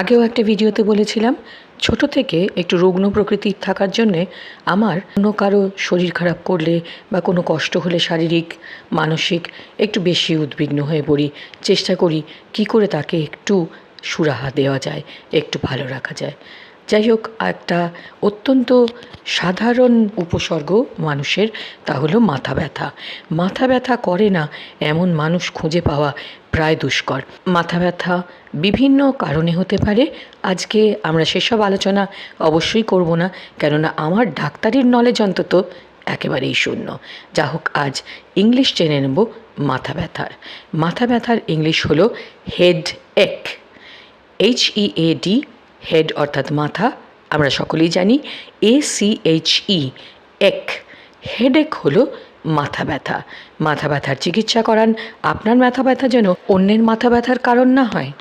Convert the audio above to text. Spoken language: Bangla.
আগেও একটা ভিডিওতে বলেছিলাম, ছোট থেকে একটু রুগ্ন প্রকৃতির থাকার জন্যে আমার অন্য কারও শরীর খারাপ করলে বা কোনো কষ্ট হলে শারীরিক, মানসিক একটু বেশি উদ্বিগ্ন হয়ে পড়ি। চেষ্টা করি কি করে তাকে একটু সুরাহা দেওয়া যায়, একটু ভালো রাখা যায়। যাই হোক একটা অত্যন্ত সাধারণ উপসর্গ মানুষের, তা হলো মাথা ব্যথা। মাথা ব্যথা করে না, এমন মানুষ খুঁজে পাওয়া প্রায় দুষ্কর। মাথা ব্যথা বিভিন্ন কারণে হতে পারে, আজকে আমরা সেসব আলোচনা অবশ্যই করব না, কেননা আমার ডাক্তারির নলেজ অন্তত একেবারেই শূন্য। যা হোক, আজ ইংলিশ জেনে নেব মাথা ব্যথার। মাথা ব্যথার ইংলিশ হলো হেড এক H E A D head অর্থাৎ মাথা, আমরা সকলেই জানি এ সি এইচ ই এক। হেড এক হলো মাথা ব্যথা। মাথা ব্যথার চিকিৎসা করান। আপনার মাথা ব্যথা যেন অন্যের মাথা ব্যথার কারণ না হয়।